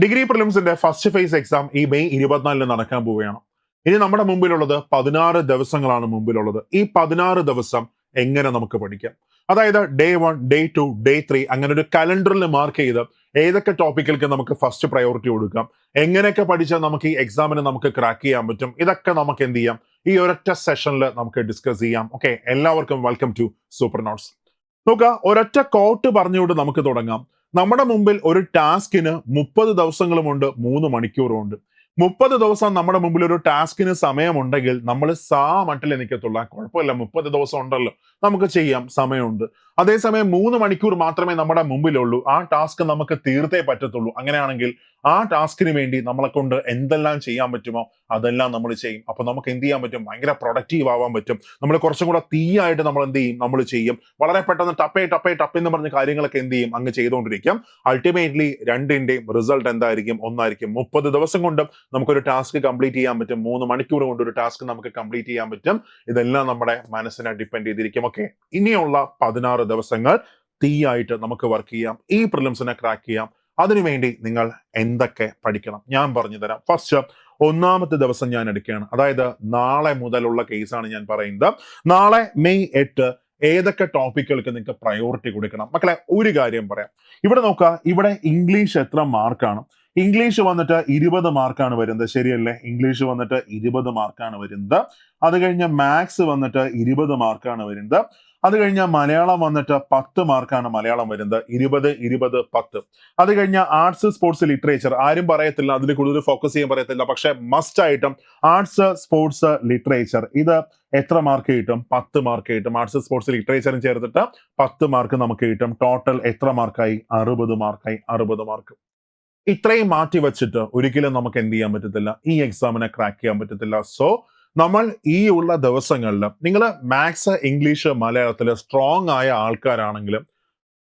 Degree പ്രിലിംസിന്റെ first phase exam ഈ May ഇരുപത്തിനാലിന് നടക്കാൻ പോവുകയാണ്. ഇനി നമ്മുടെ മുമ്പിലുള്ളത് പതിനാറ് ദിവസങ്ങളാണ് മുമ്പിലുള്ളത്. ഈ പതിനാറ് ദിവസം എങ്ങനെ നമുക്ക് പഠിക്കാം? അതായത് day one day two day three അങ്ങനെ ഒരു കലണ്ടറിൽ മാർക്ക് ചെയ്ത് ഏതൊക്കെ ടോപ്പിക്കൽക്ക് നമുക്ക് ഫസ്റ്റ് പ്രയോറിറ്റി കൊടുക്കാം? എങ്ങനെയൊക്കെ പഠിച്ചാൽ നമുക്ക് ഈ എക്സാമിന് നമുക്ക് ക്രാക്ക് ചെയ്യാൻ പറ്റും? ഇതൊക്കെ നമുക്ക് എന്ത് ചെയ്യാം? ഈ ഒരൊറ്റ സെഷനിൽ നമുക്ക് ഡിസ്കസ് ചെയ്യാം. ഓക്കെ എല്ലാവർക്കും വെൽക്കം ടു സൂപ്പർ നോട്ട്സ് നോക്കുക ഒരൊറ്റ കോട്ട് പറഞ്ഞുകൊണ്ട് നമുക്ക് തുടങ്ങാം. നമ്മുടെ മുമ്പിൽ ഒരു ടാസ്കിന് മുപ്പത് ദിവസങ്ങളുമുണ്ട് മൂന്ന് മണിക്കൂറുമുണ്ട്. മുപ്പത് ദിവസം നമ്മുടെ മുമ്പിൽ ഒരു ടാസ്കിന് സമയമുണ്ടെങ്കിൽ നമ്മൾ സാ മട്ടിൽ നിൽക്കത്തുള്ള കുഴപ്പമില്ല മുപ്പത് ദിവസം ഉണ്ടല്ലോ. നമുക്ക് ചെയ്യാം സമയമുണ്ട്. അതേസമയം മൂന്ന് മണിക്കൂർ മാത്രമേ നമ്മുടെ മുമ്പിലുള്ളൂ. ആ ടാസ്ക് നമുക്ക് തീർത്തേ പറ്റത്തുള്ളൂ. അങ്ങനെയാണെങ്കിൽ ആ ടാസ്കിന് വേണ്ടി നമ്മളെ കൊണ്ട് എന്തെല്ലാം ചെയ്യാൻ പറ്റുമോ അതെല്ലാം നമ്മൾ ചെയ്യും. അപ്പൊ നമുക്ക് എന്ത് ചെയ്യാൻ പറ്റും? ഭയങ്കര പ്രൊഡക്റ്റീവ് ആവാൻ പറ്റും. നമ്മൾ കുറച്ചും കൂടെ തീയായിട്ട് നമ്മൾ എന്ത് ചെയ്യും? നമ്മൾ ചെയ്യും. വളരെ പെട്ടെന്ന് ടപ്പേ ടപ്പേ ടപ്പ് എന്ന് പറഞ്ഞ കാര്യങ്ങളൊക്കെ എന്ത് ചെയ്യും? അങ്ങ് ചെയ്തുകൊണ്ടിരിക്കാം. അൾട്ടിമേറ്റ്ലി രണ്ടിന്റെയും റിസൾട്ട് എന്തായിരിക്കും? ഒന്നായിരിക്കും. മുപ്പത് ദിവസം കൊണ്ടും നമുക്കൊരു ടാസ്ക് കംപ്ലീറ്റ് ചെയ്യാൻ പറ്റും. മൂന്ന് മണിക്കൂർ കൊണ്ട് ഒരു ടാസ്ക് നമുക്ക് കംപ്ലീറ്റ് ചെയ്യാൻ പറ്റും. ഇതെല്ലാം നമ്മുടെ മനസ്സിനെ ഡിപ്പെൻഡ് ചെയ്തിരിക്കും. ഓക്കെ ഇനിയുള്ള പതിനാറ് ദിവസങ്ങൾ തീയായിട്ട് നമുക്ക് വർക്ക് ചെയ്യാം. ഈ പ്രിലിംസിനെ ക്രാക്ക് ചെയ്യാം. അതിനുവേണ്ടി നിങ്ങൾ എന്തൊക്കെ പഠിക്കണം? ഞാൻ പറഞ്ഞു തരാം ഫസ്റ്റ് ഒന്നാമത്തെ ദിവസം ഞാൻ എടുക്കുകയാണ്. അതായത് നാളെ മുതലുള്ള കേസാണ് ഞാൻ പറയുന്നത്. നാളെ മെയ് എട്ട് ഏതൊക്കെ ടോപ്പിക്കുകൾക്ക് നിങ്ങൾക്ക് പ്രയോറിറ്റി കൊടുക്കണം? മക്കളെ ഒരു കാര്യം പറയാം. ഇവിടെ നോക്കുക ഇവിടെ ഇംഗ്ലീഷ് എത്ര മാർക്കാണ് ഇംഗ്ലീഷ് വന്നിട്ട് ഇരുപത് മാർക്കാണ് വരുന്നത്. ശരിയല്ലേ? ഇംഗ്ലീഷ് വന്നിട്ട് ഇരുപത് മാർക്കാണ് വരുന്നത്. അത് കഴിഞ്ഞ് മാത്സ് വന്നിട്ട് ഇരുപത് മാർക്കാണ് വരുന്നത്. അത് കഴിഞ്ഞ മലയാളം വന്നിട്ട് പത്ത് മാർക്കാണ് മലയാളം വരുന്നത്. ഇരുപത് ഇരുപത് പത്ത്. അത് കഴിഞ്ഞ ആർട്സ് സ്പോർട്സ് ലിറ്ററേച്ചർ ആരും പറയത്തില്ല അതിൽ കൂടുതൽ ഫോക്കസ് ചെയ്യാൻ പറയത്തില്ല. പക്ഷെ മസ്റ്റ് ആയിട്ടും ആർട്സ് സ്പോർട്സ് ലിറ്ററേച്ചർ ഇത് എത്ര മാർക്ക് കിട്ടും? പത്ത് മാർക്ക് കിട്ടും. ആർട്സ് സ്പോർട്സ് ലിറ്ററേച്ചറും ചേർത്തിട്ട് പത്ത് മാർക്ക് നമുക്ക് കിട്ടും. ടോട്ടൽ എത്ര മാർക്കായി അറുപത് മാർക്കായി അറുപത് മാർക്ക് ഇത്രയും മാറ്റി വെച്ചിട്ട് ഒരിക്കലും നമുക്ക് എന്ത് ചെയ്യാൻ പറ്റത്തില്ല? ഈ എക്സാമിനെ ക്രാക്ക് ചെയ്യാൻ പറ്റത്തില്ല. സോ നമ്മൾ ഈ ഉള്ള ദിവസങ്ങളിൽ നിങ്ങൾ മാത്സ് ഇംഗ്ലീഷ് മലയാളത്തിൽ സ്ട്രോങ് ആയ ആൾക്കാരാണെങ്കിലും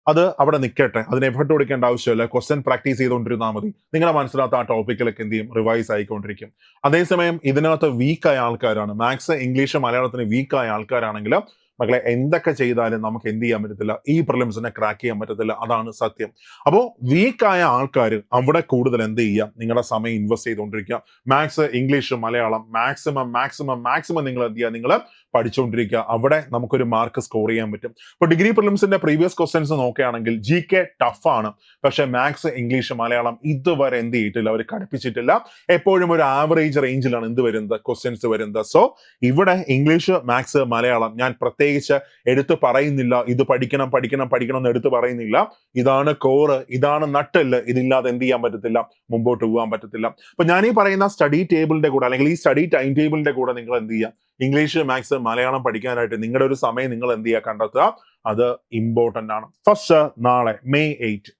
അത് അവിടെ നിൽക്കട്ടെ അതിന് എഫർട്ട് കൊടുക്കേണ്ട ആവശ്യമില്ല. ക്വസ്റ്റ്യൻ പ്രാക്ടീസ് ചെയ്തുകൊണ്ടിരുന്നാൽ മതി. നിങ്ങളെ മനസ്സിലാത്ത ആ ടോപ്പിക്കിലൊക്കെ എന്ത് ചെയ്യും? റിവൈസ് ആയിക്കൊണ്ടിരിക്കും. അതേസമയം ഇതിനകത്ത് വീക്കായ ആൾക്കാരാണ്. മാത്സ് ഇംഗ്ലീഷ് മലയാളത്തിന് വീക്കായ ആൾക്കാരാണെങ്കിൽ മക്കളെ എന്തൊക്കെ ചെയ്താലും നമുക്ക് എന്ത് ചെയ്യാൻ പറ്റത്തില്ല? ഈ പ്രിലിംസിനെ ക്രാക്ക് ചെയ്യാൻ പറ്റത്തില്ല. അതാണ് സത്യം. അപ്പോൾ വീക്കായ ആൾക്കാർ അവിടെ കൂടുതൽ എന്ത് ചെയ്യാം നിങ്ങളുടെ സമയം ഇൻവെസ്റ്റ് ചെയ്തുകൊണ്ടിരിക്കുക. Maths English Malayalam maximum maximum maximum നിങ്ങൾ എന്ത് ചെയ്യുക? നിങ്ങൾ പഠിച്ചുകൊണ്ടിരിക്കുക. അവിടെ നമുക്കൊരു മാർക്ക് സ്കോർ ചെയ്യാൻ പറ്റും. ഇപ്പോൾ ഡിഗ്രി പ്രിലിംസിന്റെ പ്രീവിയസ് ക്വസ്റ്റ്യൻസ് നോക്കുകയാണെങ്കിൽ ജി കെ ടഫ് ആണ്. പക്ഷെ മാത്സ് ഇംഗ്ലീഷ് മലയാളം ഇതുവരെ എന്ത് ചെയ്തിട്ടില്ല. അവർ കടുപ്പിച്ചിട്ടില്ല എപ്പോഴും ഒരു ആവറേജ് റേഞ്ചിലാണ് എന്ത് വരുന്നത്? ക്വസ്റ്റ്യൻസ് വരുന്നത്. സോ ഇവിടെ ഇംഗ്ലീഷ് മാത്സ് മലയാളം ഞാൻ പ്രത്യേകിച്ച് എടുത്തു പറയുന്നില്ല. ഇത് പഠിക്കണം പഠിക്കണം പഠിക്കണം എന്ന് എടുത്തു പറയുന്നില്ല. ഇതാണ് കോറ് ഇതാണ് നട്ടൽ. ഇതില്ലാതെ എന്ത് ചെയ്യാൻ പറ്റത്തില്ല. മുമ്പോട്ട് പോകാൻ പറ്റത്തില്ല. അപ്പൊ ഞാൻ ഈ പറയുന്ന സ്റ്റഡി ടേബിളിന്റെ കൂടെ അല്ലെങ്കിൽ ഈ സ്റ്റഡി ടൈം ടേബിളിന്റെ കൂടെ നിങ്ങൾ എന്ത് ചെയ്യുക? ഇംഗ്ലീഷ് മാത്സ് മലയാളം പഠിക്കാനായിട്ട് നിങ്ങളുടെ ഒരു സമയം നിങ്ങൾ എന്ത് ചെയ്യുക? കണ്ടെത്തുക. അത് ഇമ്പോർട്ടന്റ് ആണ്. ഫസ്റ്റ് നാളെ മെയ് എയ്റ്റ്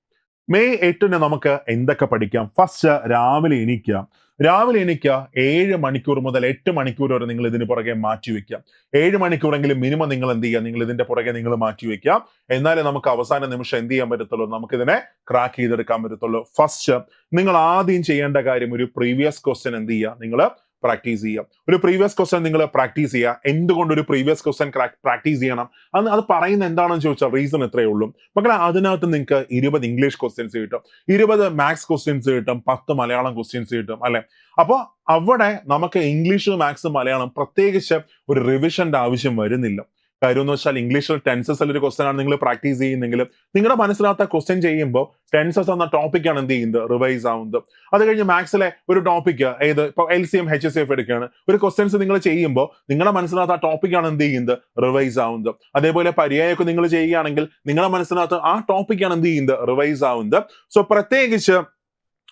മെയ് എട്ടിന് നമുക്ക് എന്തൊക്കെ പഠിക്കാം? ഫസ്റ്റ് രാവിലെ എണീക്കുക. രാവിലെ എണീക്കുക ഏഴ് മണിക്കൂർ മുതൽ എട്ട് മണിക്കൂർ വരെ നിങ്ങൾ ഇതിന് പുറകെ മാറ്റി വെക്കുക ഏഴ് മണിക്കൂറെങ്കിലും മിനിമം നിങ്ങൾ എന്ത് ചെയ്യുക? നിങ്ങൾ ഇതിന്റെ പുറകെ നിങ്ങൾ മാറ്റി വെക്കാം എന്നാലേ നമുക്ക് അവസാന നിമിഷം എന്ത് ചെയ്യാൻ പറ്റത്തുള്ളൂ? നമുക്ക് ഇതിനെ ക്രാക്ക് ചെയ്തെടുക്കാൻ പറ്റത്തുള്ളൂ. ഫസ്റ്റ് നിങ്ങൾ ആദ്യം ചെയ്യേണ്ട കാര്യം ഒരു പ്രീവിയസ് ക്വസ്റ്റ്യൻ എന്ത് ചെയ്യുക? നിങ്ങൾ പ്രാക്ടീസ് ചെയ്യുക ഒരു പ്രീവിയസ് ക്വസ്റ്റൻ നിങ്ങൾ പ്രാക്ടീസ് ചെയ്യുക. എന്തുകൊണ്ട് ഒരു പ്രീവിയസ് ക്വസ്റ്റൻ പ്രാക്ടീസ് ചെയ്യണം? അത് അത് പറയുന്ന എന്താണെന്ന് ചോദിച്ചാൽ റീസൺ എത്രയേ ഉള്ളൂ. മക്കളെ അതിനകത്ത് നിങ്ങൾക്ക് ഇരുപത് ഇംഗ്ലീഷ് ക്വസ്റ്റ്യൻസ് കിട്ടും. ഇരുപത് മാത്സ് ക്വസ്റ്റ്യൻസ് കിട്ടും. പത്ത് മലയാളം ക്വസ്റ്റ്യൻസ് കിട്ടും അല്ലെ? അപ്പോൾ അവിടെ നമുക്ക് ഇംഗ്ലീഷ് മാത്സ് മലയാളം പ്രത്യേകിച്ച് ഒരു റിവിഷന്റെ ആവശ്യം വരുന്നില്ല. കാര്യം എന്ന് വെച്ചാൽ ഇംഗ്ലീഷിൽ ടെൻസസ് ഒരു ക്വസ്റ്റൻ ആണ് നിങ്ങൾ പ്രാക്ടീസ് ചെയ്യുന്നെങ്കിൽ നിങ്ങളുടെ മനസ്സിലാത്ത ക്വസ്റ്റ്യൻ ചെയ്യുമ്പോൾ ടെൻസസ് എന്ന ടോപ്പിക്കാണ് എന്ത് ചെയ്യുന്നത്? റിവൈസ് ആവുന്നത്. അത് കഴിഞ്ഞ് മാത്സിലെ ഒരു ടോപ്പിക് ഏത്? ഇപ്പൊ L C M H S F എടുക്കുകയാണ്. ഒരു ക്വസ്റ്റ്യൻസ് നിങ്ങൾ ചെയ്യുമ്പോൾ നിങ്ങളുടെ മനസ്സിലാത്ത ടോപ്പിക്കാണ് എന്ത് ചെയ്യുന്നത്? റിവൈസ് ആവുന്നത്. അതേപോലെ പര്യായമൊക്കെ നിങ്ങൾ ചെയ്യുകയാണെങ്കിൽ നിങ്ങളുടെ മനസ്സിലാത്ത ആ ടോപ്പിക്കാണ് എന്ത് ചെയ്യുന്നത്? റിവൈസ് ആവുന്നത്. സോ പ്രത്യേകിച്ച്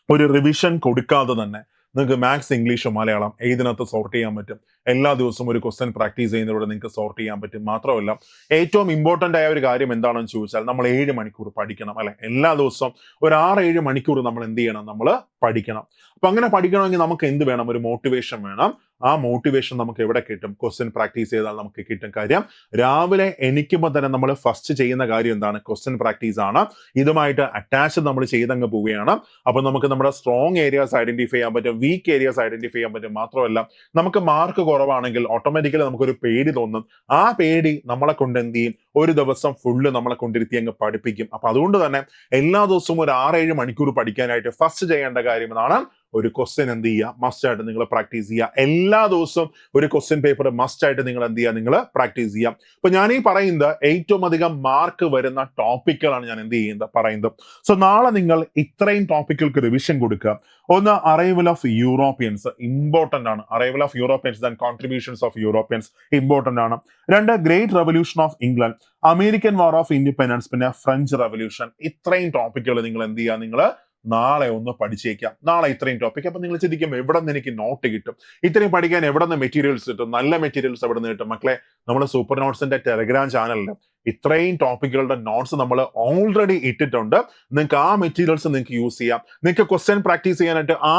ഒരു റിവിഷൻ കൊടുക്കാതെ തന്നെ നിങ്ങൾക്ക് മാത്സ് ഇംഗ്ലീഷ് മലയാളം ഏതിനകത്ത് സോർട്ട് ചെയ്യാൻ പറ്റും? എല്ലാ ദിവസവും ഒരു ക്വസ്റ്റ്യൻ പ്രാക്ടീസ് ചെയ്യുന്നതിലൂടെ നിങ്ങൾക്ക് സോർട്ട് ചെയ്യാൻ പറ്റും. മാത്രമല്ല ഏറ്റവും ഇമ്പോർട്ടന്റ് ആയ ഒരു കാര്യം എന്താണെന്ന് ചോദിച്ചാൽ നമ്മൾ ഏഴ് മണിക്കൂർ പഠിക്കണം അല്ലെ? എല്ലാ ദിവസവും ഒരു ആറ് ഏഴ് മണിക്കൂർ നമ്മൾ എന്ത് ചെയ്യണം? നമ്മൾ പഠിക്കണം. അപ്പൊ അങ്ങനെ പഠിക്കണമെങ്കിൽ നമുക്ക് എന്ത് വേണം? ഒരു മോട്ടിവേഷൻ വേണം. ആ മോട്ടിവേഷൻ നമുക്ക് എവിടെ കിട്ടും? ക്വസ്റ്റ്യൻ പ്രാക്ടീസ് ചെയ്താൽ നമുക്ക് കിട്ടും കാര്യം രാവിലെ എണിക്കുമ്പോൾ തന്നെ നമ്മൾ ഫസ്റ്റ് ചെയ്യുന്ന കാര്യം എന്താണ്? ക്വസ്റ്റ്യൻ പ്രാക്ടീസ് ആണ്. ഇതുമായിട്ട് അറ്റാച്ച് നമ്മൾ ചെയ്തങ്ങ് പോവുകയാണ്. അപ്പോൾ നമുക്ക് നമ്മുടെ സ്ട്രോങ് ഏരിയാസ് ഐഡന്റിഫൈ ചെയ്യാൻ പറ്റും വീക്ക് ഏരിയാസ് ഐഡന്റിഫൈ ചെയ്യാൻ പറ്റും. മാത്രമല്ല നമുക്ക് മാർക്ക് കുറവാണെങ്കിൽ ഓട്ടോമാറ്റിക്കലി നമുക്കൊരു പേടി തോന്നും. ആ പേടി നമ്മളെ കൊണ്ട് എന്ത് ചെയ്യും? ഒരു ദിവസം ഫുള്ള് നമ്മളെ കൊണ്ടിരുത്തി അങ്ങ് പഠിപ്പിക്കും. അപ്പൊ അതുകൊണ്ട് തന്നെ എല്ലാ ദിവസവും ഒരു ആറേഴ് മണിക്കൂർ പഠിക്കാനായിട്ട് ഫസ്റ്റ് ചെയ്യേണ്ട കാര്യം എന്നാണ് ഒരു ക്വസ്റ്റ്യൻ എന്ത് ചെയ്യുക? മസ്റ്റ് ആയിട്ട് നിങ്ങൾ പ്രാക്ടീസ് ചെയ്യുക. എല്ലാ ദിവസവും ഒരു ക്വസ്റ്റ്യൻ പേപ്പർ മസ്റ്റ് ആയിട്ട് നിങ്ങൾ എന്ത് ചെയ്യുക? നിങ്ങൾ പ്രാക്ടീസ് ചെയ്യുക. അപ്പൊ ഞാൻ ഈ പറയുന്നത് ഏറ്റവും അധികം മാർക്ക് വരുന്ന ടോപ്പിക്കുകളാണ് ഞാൻ എന്ത് ചെയ്യുന്നത്? പറയുന്നത്. സോ നാളെ നിങ്ങൾ ഇത്രയും ടോപ്പിക്കുകൾക്ക് റിവിഷൻ കൊടുക്കുക. ഒന്ന് അറൈവൽ ഓഫ് യൂറോപ്യൻസ് ഇമ്പോർട്ടന്റ് ആണ്. Arrival of Europeans then contributions of Europeans important ആണ്. രണ്ട് great revolution of England American war of independence പിന്നെ ഫ്രഞ്ച് റെവല്യൂഷൻ ഇത്രയും ടോപ്പിക്കുകൾ നിങ്ങൾ എന്ത് ചെയ്യുക? നിങ്ങൾ നാളെ ഒന്ന് പഠിച്ചേക്കാം. നാളെ ഇത്രയും ടോപ്പിക് അപ്പം നിങ്ങൾ ചിന്തിക്കും എവിടെ നിന്ന് എനിക്ക് നോട്ട് കിട്ടും? ഇത്രയും പഠിക്കാൻ എവിടെ നിന്ന് മെറ്റീരിയൽസ് കിട്ടും? നല്ല മെറ്റീരിയൽസ് എവിടെ നിന്ന് കിട്ടും? മക്കളെ നമ്മൾ സൂപ്പർ നോട്ട്സിന്റെ ടെലഗ്രാം ചാനലിൽ ഇത്രയും ടോപ്പിക്കുകളുടെ നോട്ട്സ് നമ്മൾ ഓൾറെഡി ഇട്ടിട്ടുണ്ട്. നിങ്ങൾക്ക് ആ മെറ്റീരിയൽസ് നിങ്ങൾക്ക് യൂസ് ചെയ്യാം. നിങ്ങൾക്ക് ക്വസ്റ്റ്യൻ പ്രാക്ടീസ് ചെയ്യാനായിട്ട് ആ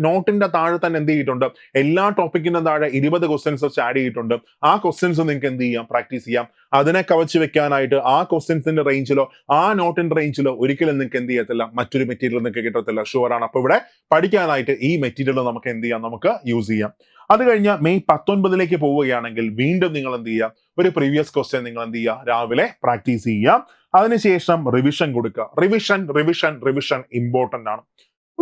നോട്ടിന്റെ താഴെ തന്നെ എന്ത് ചെയ്തിട്ടുണ്ട്? എല്ലാ ടോപ്പിക്കിന്റെ താഴെ ഇരുപത് ക്വസ്റ്റ്യൻസ് വെച്ച് ആഡ് ചെയ്തിട്ടുണ്ട്. ആ ക്വസ്റ്റ്യൻസ് നിങ്ങൾക്ക് എന്ത് ചെയ്യാം? പ്രാക്ടീസ് ചെയ്യാം. അതിനെ കവച്ച് വെക്കാനായിട്ട് ആ ക്വസ്റ്റ്യൻസിന്റെ റേഞ്ചിലോ ആ നോട്ടിന്റെ റേഞ്ചിലോ ഒരിക്കലും നിങ്ങൾക്ക് എന്ത് ചെയ്യത്തില്ല. മറ്റൊരു മെറ്റീരിയൽ നിങ്ങൾക്ക് കിട്ടത്തില്ല. ഷുവർ ആണ്. അപ്പൊ ഇവിടെ പഠിക്കാനായിട്ട് ഈ മെറ്റീരിയൽ നമുക്ക് എന്ത് ചെയ്യാം? നമുക്ക് യൂസ് ചെയ്യാം. അത് കഴിഞ്ഞ് മെയ് പത്തൊൻപതിലേക്ക് പോവുകയാണെങ്കിൽ വീണ്ടും നിങ്ങൾ എന്ത് ചെയ്യുക ഒരു പ്രീവിയസ് ക്വസ്റ്റ്യൻ നിങ്ങൾ എന്ത് ചെയ്യുക? രാവിലെ പ്രാക്ടീസ് ചെയ്യുക. അതിനുശേഷം റിവിഷൻ കൊടുക്കുക. റിവിഷൻ റിവിഷൻ റിവിഷൻ ഇമ്പോർട്ടന്റ് ആണ്.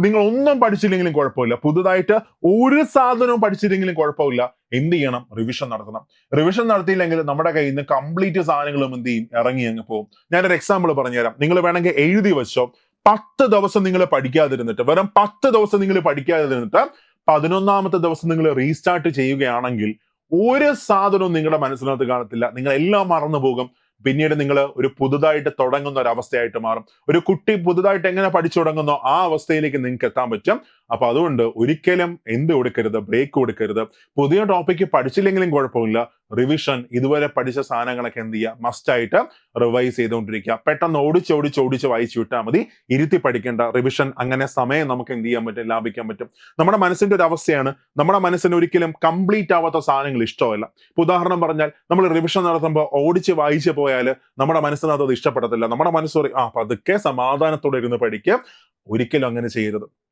നിങ്ങൾ ഒന്നും പഠിച്ചില്ലെങ്കിലും കുഴപ്പമില്ല. പുതുതായിട്ട് ഒരു സാധനവും പഠിച്ചില്ലെങ്കിലും കുഴപ്പമില്ല. എന്ത് ചെയ്യണം? റിവിഷൻ നടത്തണം. റിവിഷൻ നടത്തിയില്ലെങ്കിൽ നമ്മുടെ കയ്യിൽ നിന്ന് കംപ്ലീറ്റ് സാധനങ്ങളും എന്ത് ചെയ്യും? ഇറങ്ങി അങ്ങ് പോകും. ഞാനൊരു എക്സാമ്പിൾ പറഞ്ഞുതരാം. നിങ്ങൾ വേണമെങ്കിൽ എഴുതി വെച്ചോ. പത്ത് ദിവസം നിങ്ങൾ പഠിക്കാതിരുന്നിട്ട് വെറും പത്ത് ദിവസം നിങ്ങൾ പഠിക്കാതിരുന്നിട്ട് പതിനൊന്നാമത്തെ ദിവസം നിങ്ങൾ റീസ്റ്റാർട്ട് ചെയ്യുകയാണെങ്കിൽ ഒരു സാധനവും നിങ്ങളുടെ മനസ്സിനകത്ത് കാണത്തില്ല. നിങ്ങൾ എല്ലാം മറന്നു പോകും. പിന്നീട് നിങ്ങൾ ഒരു പുതുതായിട്ട് തുടങ്ങുന്ന ഒരു അവസ്ഥയായിട്ട് മാറും. ഒരു കുട്ടി പുതുതായിട്ട് എങ്ങനെ പഠിച്ചു തുടങ്ങുന്നോ ആ അവസ്ഥയിലേക്ക് നിങ്ങൾക്ക് എത്താൻ പറ്റും. അപ്പൊ അതുകൊണ്ട് ഒരിക്കലും എന്ത് കൊടുക്കരുത്? ബ്രേക്ക് കൊടുക്കരുത്. പുതിയ ടോപ്പിക്ക് പഠിച്ചില്ലെങ്കിലും കുഴപ്പമില്ല. റിവിഷൻ ഇതുവരെ പഠിച്ച സാധനങ്ങളൊക്കെ എന്ത് ചെയ്യുക? മസ്റ്റ് ആയിട്ട് റിവൈസ് ചെയ്തുകൊണ്ടിരിക്കുക. പെട്ടെന്ന് ഓടിച്ച് ഓടിച്ച് ഓടിച്ച് വായിച്ചു വിട്ടാൽ മതി. ഇരുത്തി പഠിക്കേണ്ട. റിവിഷൻ അങ്ങനെ സമയം നമുക്ക് എന്ത് ചെയ്യാൻ പറ്റും? ലാഭിക്കാൻ പറ്റും. നമ്മുടെ മനസ്സിന്റെ ഒരു അവസ്ഥയാണ്. നമ്മുടെ മനസ്സിന് ഒരിക്കലും കംപ്ലീറ്റ് ആവാത്ത സാധനങ്ങൾ ഇഷ്ടമല്ല. ഇപ്പൊ ഉദാഹരണം പറഞ്ഞാൽ നമ്മൾ റിവിഷൻ നടത്തുമ്പോൾ ഓടിച്ച് വായിച്ച് പോയാൽ നമ്മുടെ മനസ്സിനകത്ത് അത് ഇഷ്ടപ്പെടത്തില്ല. നമ്മുടെ മനസ്സ് പറയും ആ പതുക്കെ സമാധാനത്തോടെ ഇരുന്ന് പഠിക്കുക ഒരിക്കലും അങ്ങനെ ചെയ്യരുത്.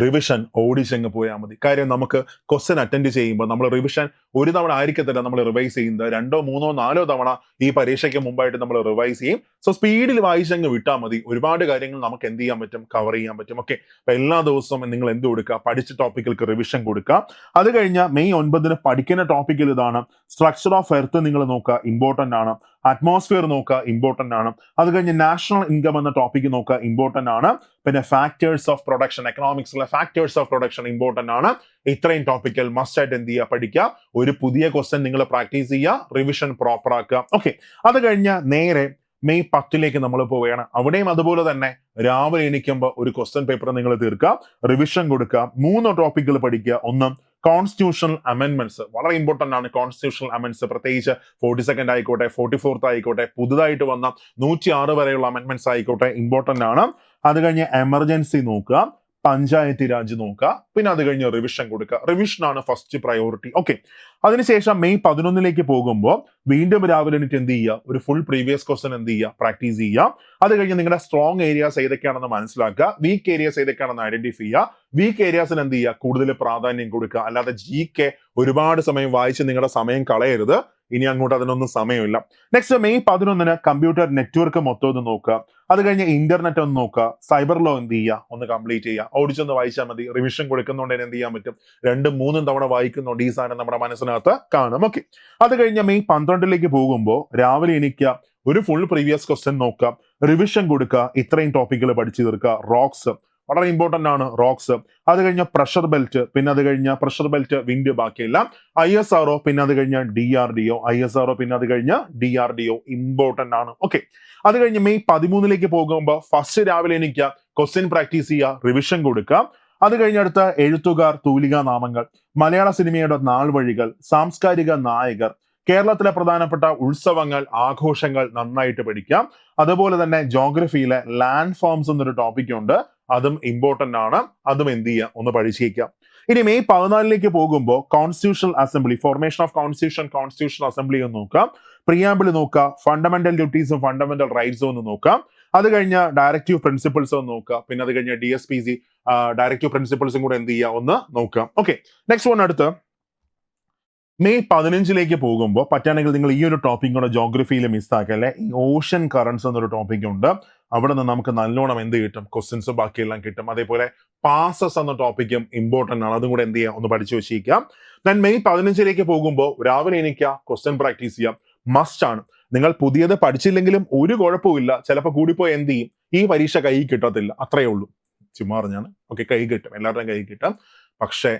റിവിഷൻ ഓടിച്ചങ്ങ് പോയാൽ മതി. കാര്യം നമുക്ക് ക്വസ്റ്റൻ അറ്റൻഡ് ചെയ്യുമ്പോൾ നമ്മൾ റിവിഷൻ ഒരു തവണ ആയിരിക്കത്തില്ല നമ്മൾ റിവൈസ് ചെയ്യുന്നത്. രണ്ടോ മൂന്നോ നാലോ തവണ ഈ പരീക്ഷയ്ക്ക് മുമ്പായിട്ട് നമ്മൾ റിവൈസ് ചെയ്യും. സോ സ്പീഡിൽ വായിച്ചങ്ങ് വിട്ടാൽ മതി. ഒരുപാട് കാര്യങ്ങൾ നമുക്ക് എന്ത് ചെയ്യാൻ പറ്റും? കവർ ചെയ്യാൻ പറ്റും. ഓക്കെ അപ്പൊ എല്ലാ ദിവസവും നിങ്ങൾ എന്ത് കൊടുക്കുക? പഠിച്ച ടോപ്പിക്കൽക്ക് റിവിഷൻ കൊടുക്കുക. അത് കഴിഞ്ഞാൽ മെയ് ഒൻപതിന് പഠിക്കുന്ന ടോപ്പിക്കിൽ ഇതാണ് സ്ട്രക്ചർ ഓഫ് എർത്ത് നിങ്ങൾ നോക്കുക. ഇമ്പോർട്ടന്റ് ആണ്. അറ്റ്മോസ്ഫിയർ നോക്കുക ഇമ്പോർട്ടന്റ് ആണ്. അത് കഴിഞ്ഞ് നാഷണൽ ഇൻകം എന്ന ടോപ്പിക്ക് നോക്കുക ഇമ്പോർട്ടന്റ് ആണ്. പിന്നെ ഫാക്ടേഴ്സ് ഓഫ് പ്രൊഡക്ഷൻ എക്കണോമിക്സിലെ ഫാക്ടേഴ്സ് ഓഫ് പ്രൊഡക്ഷൻ ഇമ്പോർട്ടന്റ് ആണ്. ഇത്രയും ടോപ്പിക്കൽ മസ്റ്റ് ആയിട്ട് എന്ത് ചെയ്യുക? പഠിക്കുക. ഒരു പുതിയ ക്വസ്റ്റ്യൻ നിങ്ങൾ പ്രാക്ടീസ് ചെയ്യുക റിവിഷൻ പ്രോപ്പർ ആക്കുക. ഓക്കെ അത് കഴിഞ്ഞ് നേരെ മെയ് പത്തിലേക്ക് നമ്മൾ പോവുകയാണ്. അവിടെയും അതുപോലെ തന്നെ രാവിലെ എണീക്കുമ്പോൾ ഒരു ക്വസ്റ്റ്യൻ പേപ്പർ നിങ്ങൾ തീർക്കുക റിവിഷൻ കൊടുക്കുക മൂന്ന് ടോപ്പിക്കുകൾ പഠിക്കുക. ഒന്ന് കോൺസ്റ്റിറ്റ്യൂഷണൽ അമെൻമെന്റ്സ് വളരെ ഇമ്പോർട്ടന്റ് ആണ് കോൺസ്റ്റിറ്റ്യൂഷണൽ അമെന്റ്സ് പ്രത്യേകിച്ച് ഫോർട്ടി സെക്കൻഡ് ആയിക്കോട്ടെ ഫോർട്ടി ഫോർത്ത് ആയിക്കോട്ടെ പുതുതായിട്ട് വന്ന നൂറ്റി ആറ് വരെയുള്ള അമെന്റ്മെന്റ്സ് ആയിക്കോട്ടെ ഇമ്പോർട്ടന്റ് ആണ്. അത് കഴിഞ്ഞ് എമർജൻസി നോക്കുക. പഞ്ചായത്തി രാജ് നോക്കുക. പിന്നെ അത് കഴിഞ്ഞ് റിവിഷൻ കൊടുക്കുക. റിവിഷനാണ് ഫസ്റ്റ് പ്രയോറിറ്റി ഓക്കെ അതിനുശേഷം മെയ് പതിനൊന്നിലേക്ക് പോകുമ്പോൾ വീണ്ടും രാവിലെ എനിക്ക് എന്ത് ചെയ്യുക? ഒരു ഫുൾ പ്രീവിയസ് ക്വസ്റ്റൻ എന്ത് ചെയ്യുക? പ്രാക്ടീസ് ചെയ്യുക. അത് കഴിഞ്ഞ് നിങ്ങളുടെ സ്ട്രോങ് ഏരിയാസ് ഏതൊക്കെയാണെന്ന് മനസ്സിലാക്കുക. വീക്ക് ഏരിയാസ് ഏതൊക്കെയാണെന്ന് ഐഡന്റിഫൈ ചെയ്യുക. വീക്ക് ഏരിയാസിന് എന്ത് ചെയ്യുക? കൂടുതൽ പ്രാധാന്യം കൊടുക്കുക. അല്ലാതെ ജി കെ ഒരുപാട് സമയം വായിച്ച് നിങ്ങളുടെ സമയം കളയരുത്. ഇനി അങ്ങോട്ട് അതിനൊന്നും സമയമില്ല. നെക്സ്റ്റ് മെയ് പതിനൊന്നിന് കമ്പ്യൂട്ടർ നെറ്റ്വർക്ക് മൊത്തം ഒന്ന് നോക്കുക. അത് കഴിഞ്ഞ് ഇന്റർനെറ്റ് ഒന്ന് നോക്കുക. സൈബർ ലോ എന്ത് ചെയ്യുക? ഒന്ന് കംപ്ലീറ്റ് ചെയ്യുക. ഓടിച്ചൊന്ന് വായിച്ചാൽ മതി. റിവിഷൻ കൊടുക്കുന്നതുകൊണ്ട് എന്ത് ചെയ്യാൻ പറ്റും? രണ്ടും മൂന്നും തവണ വായിക്കുന്നുണ്ട് ഈ സാധനം നമ്മുടെ മനസ്സിനകത്ത് കാണും. ഓക്കെ അത് കഴിഞ്ഞ് മെയ് പന്ത്രണ്ടിലേക്ക് പോകുമ്പോൾ രാവിലെ എനിക്ക് ഒരു ഫുൾ പ്രീവിയസ് ക്വസ്റ്റ്യൻ നോക്കുക. റിവിഷൻ കൊടുക്കുക. ഇത്രയും ടോപ്പിക്കുകൾ പഠിച്ചു തീർക്കുക. റോക്സ് വളരെ ഇമ്പോർട്ടന്റ് ആണ് റോക്സ് അത് കഴിഞ്ഞ പ്രഷർ ബെൽറ്റ് പിന്നെ അത് കഴിഞ്ഞ പ്രഷർ ബെൽറ്റ് വിൻഡ് ബാക്കിയെല്ലാം ഐ എസ് ആർ ഒ പിന്നെ അത് കഴിഞ്ഞ D R D O I S R O പിന്നെ അത് കഴിഞ്ഞ D R D O important ആണ്. ഓക്കെ അത് കഴിഞ്ഞ് മെയ് പതിമൂന്നിലേക്ക് പോകുമ്പോൾ ഫസ്റ്റ് രാവിലെ എനിക്ക് ക്വസ്റ്റ്യൻ പ്രാക്ടീസ് ചെയ്യുക റിവിഷൻ കൊടുക്കുക അത് കഴിഞ്ഞടുത്ത എഴുത്തുകാർ തൂലിക നാമങ്ങൾ മലയാള സിനിമയുടെ നാൾ വഴികൾ സാംസ്കാരിക നായകർ കേരളത്തിലെ പ്രധാനപ്പെട്ട ഉത്സവങ്ങൾ ആഘോഷങ്ങൾ നന്നായിട്ട് പഠിക്കാം. അതുപോലെ തന്നെ ജോഗ്രഫിയിലെ ലാൻഡ് ഫോംസ് എന്നൊരു ടോപ്പിക് ഉണ്ട്. അതും ഇമ്പോർട്ടന്റ് ആണ്. അതും എന്ത് ചെയ്യുക ഒന്ന് പരിശീലിക്കാം. ഇനി മെയ് പതിനാലിലേക്ക് പോകുമ്പോൾ constitutional assembly formation of constitution constitutional assembly ഒന്ന് നോക്കാം. പ്രിയാമ്പിൾ നോക്കുക ഫണ്ടമെന്റൽ ഡ്യൂട്ടീസും ഫണ്ടമെന്റൽ റൈറ്റ്സും ഒന്ന് നോക്കാം. അത് കഴിഞ്ഞ ഡയറക്റ്റീവ് പ്രിൻസിപ്പിൾസ് ഒന്ന് നോക്കുക പിന്നെ അത് കഴിഞ്ഞ D S P C directive പ്രിൻസിപ്പിൾസും കൂടെ എന്ത് ചെയ്യുക ഒന്ന് നോക്കാം. ഓക്കെ നെക്സ്റ്റ് വൺ അടുത്ത്. മെയ് പതിനഞ്ചിലേക്ക് പോകുമ്പോൾ പറ്റുകയാണെങ്കിൽ നിങ്ങൾ ഈ ഒരു ടോപ്പിക് കൂടെ ജോഗ്രഫിയിൽ മിസ്സാക്കല്ലേ ഈ ഓഷൻ കറൻസ് എന്നൊരു ടോപ്പിക് ഉണ്ട്. അവിടെ നിന്ന് നമുക്ക് നല്ലോണം എന്ത് കിട്ടും? ക്വസ്റ്റ്യൻസ് ബാക്കിയെല്ലാം കിട്ടും. അതേപോലെ പാസസ് എന്ന ടോപ്പിക്കും ഇമ്പോർട്ടന്റ് ആണ്. അതും കൂടെ എന്ത് ചെയ്യാം? ഒന്ന് പഠിച്ചു വെച്ചിരിക്കാം. ഞാൻ മെയ് പതിനഞ്ചിലേക്ക് പോകുമ്പോൾ രാവിലെ എനിക്ക് ക്വസ്റ്റ്യൻ പ്രാക്ടീസ് ചെയ്യാം. മസ്റ്റ് ആണ്. നിങ്ങൾ പുതിയത് പഠിച്ചില്ലെങ്കിലും ഒരു കുഴപ്പമില്ല ചിലപ്പോൾ കൂടിപ്പോയി എന്ത് ചെയ്യും? ഈ പരീക്ഷ കൈ കിട്ടത്തില്ല. അത്രയേ ഉള്ളൂ. ചുമ്മാ പറഞ്ഞാണ്. ഓക്കെ കൈ കിട്ടും. എല്ലാവരുടെയും കൈ കിട്ടും. പക്ഷേ